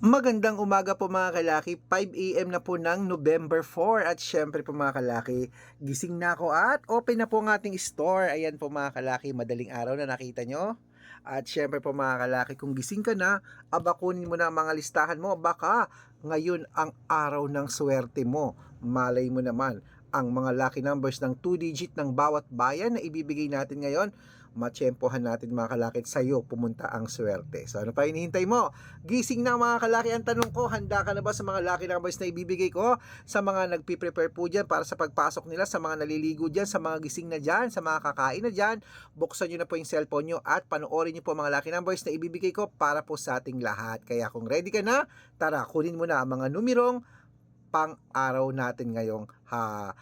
Magandang umaga po mga kalaki, 5am na po ng November 4 at syempre po mga kalaki, gising na ako at open na po ang ating store. Ayan po mga kalaki, madaling araw na nakita nyo. At syempre po mga kalaki, kung gising ka na, abakunin mo na ang mga listahan mo, baka ngayon ang araw ng swerte mo. Malay mo naman, ang mga lucky numbers ng 2 digit ng bawat bayan na ibibigay natin ngayon, matsyempohan natin mga kalaki sa iyo pumunta ang swerte. So ano pa hinihintay mo? Gising na mga kalaki ang tanong ko, handa ka na ba sa mga lucky numbers na ibibigay ko? Sa mga nagpi-prepare po dyan para sa pagpasok nila, sa mga naliligo dyan, sa mga gising na dyan, sa mga kakain na dyan, buksan nyo na po yung cellphone nyo at panoorin nyo po mga lucky numbers na ibibigay ko para po sa ating lahat. Kaya kung ready ka na, tara, kunin mo na ang mga numerong pang araw natin ngayong ha,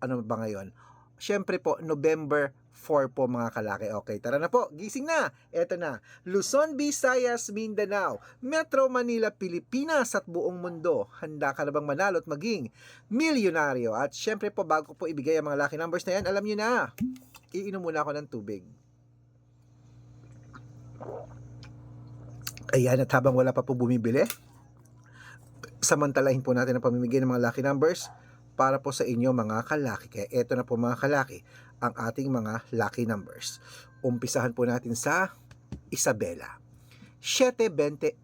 ano ba ngayon? Siyempre po, November 4 po mga kalaki. Okay, tara na po. Gising na. Eto na. Luzon, Visayas, Mindanao, Metro Manila, Pilipinas at buong mundo. Handa ka na bang manalo at maging milyonaryo? At syempre po, bago po ibigay ang mga lucky numbers na yan, alam nyo na, iinom muna ako ng tubig. Ayan, at habang wala pa po bumibili, samantalahin po natin ang pamimigay ng mga lucky numbers para po sa inyo mga kalaki. Kaya eto na po mga kalaki, ang ating mga lucky numbers. Umpisahan po natin sa Isabela. 721,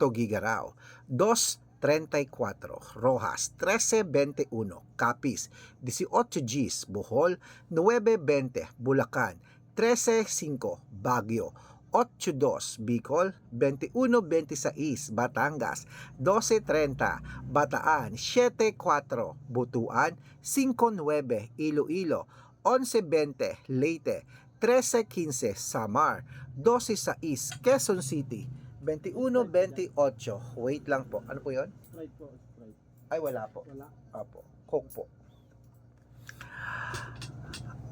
Togigaraw. 234, Rojas. 1321, Capiz. 18 Gs, Bohol. 920, Bulacan. 135, Baguio. 82 Bicol, 21-26 Batangas, 12-30 Bataan, 7-4 Butuan, 5-9 Iloilo, 11-20 Leyte, 13-15 Samar, 12-6 Quezon City, 21-28 Wait lang po, ano po yon? Sprite po, Sprite. Ay wala po, Wala. Apo, Coke po.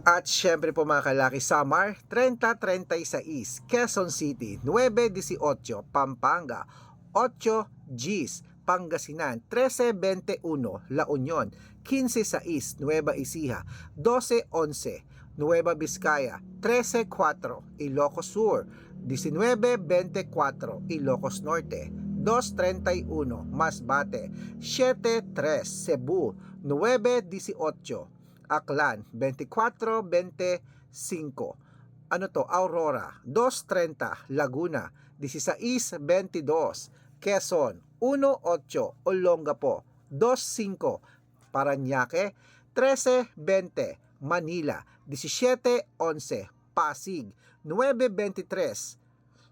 At syempre po mga kalaki, Samar, 30-36, Quezon City, 9-18, Pampanga, 8 Gs, Pangasinan, 13-21, La Union, 15-6, Nueva Ecija, 12-11, Nueva Vizcaya, 13-4, Ilocos Sur, 19-24, Ilocos Norte, 2.31 Masbate, 7.3 Cebu, 9.18 Aklan, 24.25 ano to, Aurora, 2.30 Laguna, 16.22 Quezon, 1.8 Olongapo, 2.5 Paranaque, 13.20 Manila, 17.11 Pasig, 9.23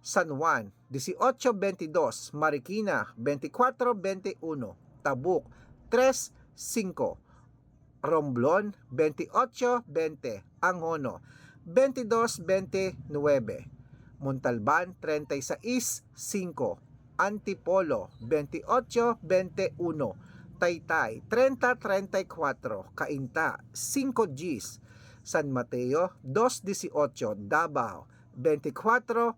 San Juan, 18.22 Marikina, 24.21 Tabuk, 3.5 Romblon, 28.20 Angono, 22.29 Montalban, 36.5 Antipolo, 28.21 Taytay, 30.34 Cainta, 5 Gs San Mateo, 2.18 Davao, 24.3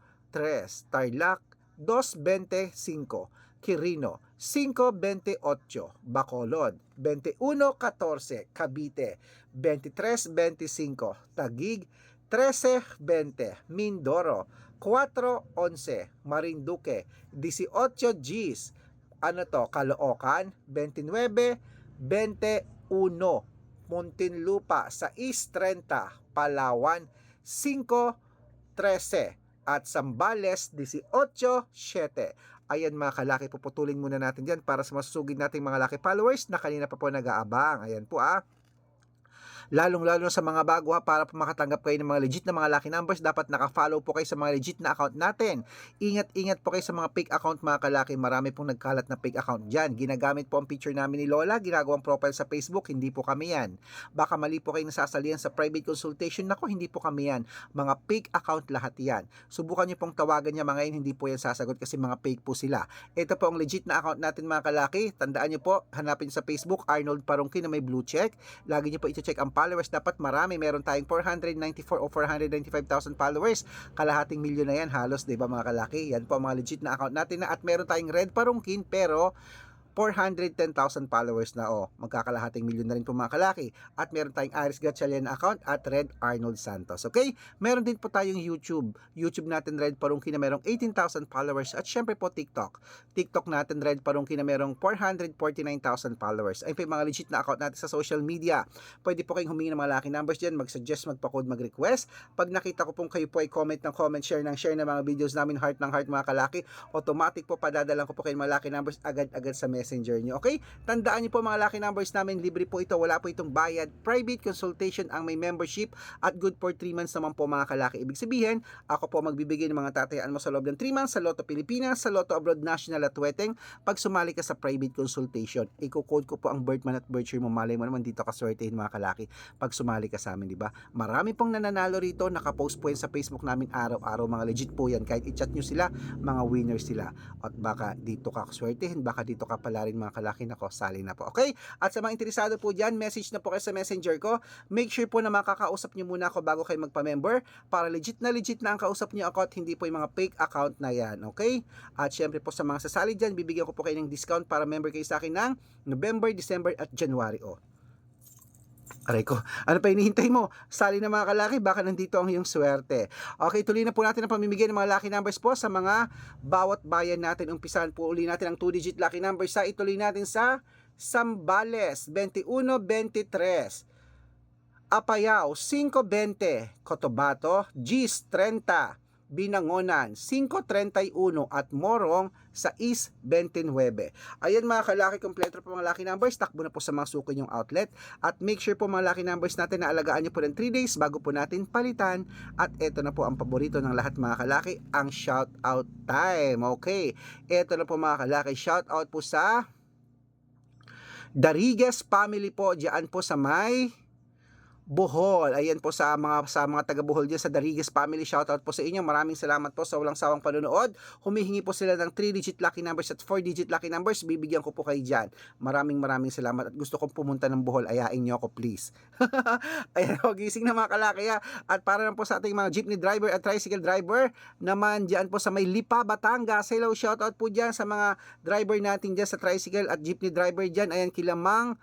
Tarlac, 2.25 Quirino, 5.28 Bacolod, 21.14 Cavite, 23.25 Tagig, 13.20 Mindoro, 4.11 Marinduque, 18 Gs ano to, Caloocan, 29.21 Muntinlupa, 6.30 Palawan, 5.13 at Sambales 18.7. Ayan mga kalaki, puputulin muna natin dyan para sa masusugid nating mga laki followers na kanina pa po nag-aabang. Ayan po ah. Lalong-lalo sa mga bago ha, para makatanggap kayo ng mga legit na mga lucky numbers, dapat naka-follow po kayo sa mga legit na account natin. Ingat-ingat po kayo sa mga fake account mga kalaki, marami pong nagkalat na fake account dyan. Ginagamit po ang picture namin ni Lola, ginagawang profile sa Facebook, hindi po kami yan. Baka mali po kayo nasasalihan sa private consultation, nako hindi po kami yan. Mga fake account lahat yan. Subukan nyo pong tawagan niya mga yun, hindi po yan sasagot kasi mga fake po sila. Ito po ang legit na account natin mga kalaki, tandaan nyo po, hanapin sa Facebook, Arnold Parungki na may blue check. Lagi nyo po iti-check ang followers, dapat marami. Meron tayong 494 o 495,000 followers. Kalahating milyon na yan halos, 'di ba mga kalaki? Yan po ang mga legit na account natin na at meron tayong Red Parungkin pero 410,000 followers na oh. Magkakalahating milyon na rin po mga kalaki. At meron tayong Iris Gatchalian account at Red Arnold Santos. Okay? Meron din po tayong YouTube. YouTube natin Red Parungki na merong 18,000 followers at syempre po TikTok. TikTok natin Red Parungki na merong 449,000 followers. Ayun po yung mga legit na account natin sa social media. Pwede po kayong humingi ng mga lucky numbers dyan, mag-suggest, magpa-code, mag-request. Pag nakita ko pong kayo po ay comment ng comment, share ng share ng mga videos namin, heart ng heart mga kalaki, automatic po padadalan ko po kayo mga lucky numbers agad-agad sa messenger nyo. Okay? Tandaan nyo po mga lucky numbers namin, libre po ito, wala po itong bayad. Private consultation ang may membership at good for 3 months naman po mga kalaki. Ibig sabihin, ako po magbibigay ng mga tatayaan mo sa loob ng 3 months sa Lotto Pilipinas, sa Lotto Abroad National at Weteng pag sumali ka sa private consultation. Iko-code ko po ang birth month at birth year mo. Malay mo naman dito ka swertehin mga kalaki pag sumali ka sa amin, di ba? Marami pong nananalo rito, nakapost po yan sa Facebook namin araw-araw. Mga legit po yan. Kahit i-chat nyo sila, mga winners sila. At baka dito ka swertehin, baka dito ka pala rin mga kalaki. Nako, sali na po. Okay? At sa mga interesado po dyan, message na po kayo sa messenger ko. Make sure po na makakausap nyo muna ako bago kayo magpa-member para legit na legit na ang kausap nyo ako at hindi po yung mga fake account na yan. Okay? At syempre po sa mga sasali dyan, bibigyan ko po kayo ng discount para member kayo sa akin ng November, December at January. Oh. Aray ko, ano pa hinihintay mo? Sali na mga kalaki, baka nandito ang iyong swerte. Okay, tuloy na po natin ang pamimigay ng mga lucky numbers po sa mga bawat bayan natin. Umpisahan po uli natin ang 2-digit lucky numbers sa ituloy natin sa Sambales, 21-23. Apayao, 5-20. Cotabato, Gis, 30. Binangonan, 5.31 at Morong sa East 29. Ayan mga kalaki, kompleto po mga lucky numbers. Takbo na po sa mga suko yung outlet. At make sure po mga lucky numbers natin na alagaan nyo po ng 3 days bago po natin palitan. At ito na po ang paborito ng lahat mga kalaki, ang shout out time. Okay, ito na po mga kalaki, shout out po sa Darigues family po, diyan po sa may Bohol. Ayan po sa mga sa mga taga Bohol diyan sa Darigues family. Shoutout po sa inyo. Maraming salamat po sa walang sawang panonood. Humihingi po sila ng 3 digit lucky numbers at 4 digit lucky numbers. Bibigyan ko po kayo diyan. Maraming maraming salamat at gusto kong pumunta ng Bohol. Ayain niyo ako please. Ayan po, gising na mga kalaki ha. At para lang po sa ating mga jeepney driver at tricycle driver naman diyan po sa may Lipa, Batangas. Hello, shoutout po diyan sa mga driver natin diyan sa tricycle at jeepney driver diyan. Ayan kilamang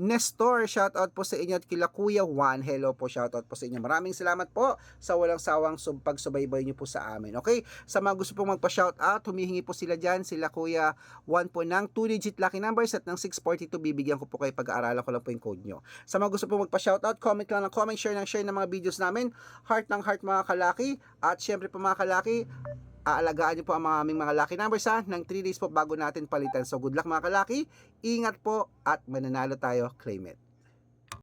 Nestor, shoutout po sa inyo at kila Kuya Juan. Hello po, shoutout po sa inyo. Maraming salamat po sa walang sawang sub pagsubaybay niyo po sa amin. Okay? Sa mga gusto pong magpa-shoutout, humihingi po sila dyan, sila Kuya Juan po ng 2-digit lucky numbers at ng 642 bibigyan ko po kayo pag-aaralan ko lang po yung code nyo. Sa mga gusto pong magpa-shoutout, comment lang ng comment, share ng share ng mga videos namin. Heart ng heart mga kalaki. At syempre po mga kalaki, aalagaan niyo po ang mga aming mga lucky numbers ha, ng 3 days po bago natin palitan. So good luck mga kalaki, ingat po at mananalo tayo, claim it.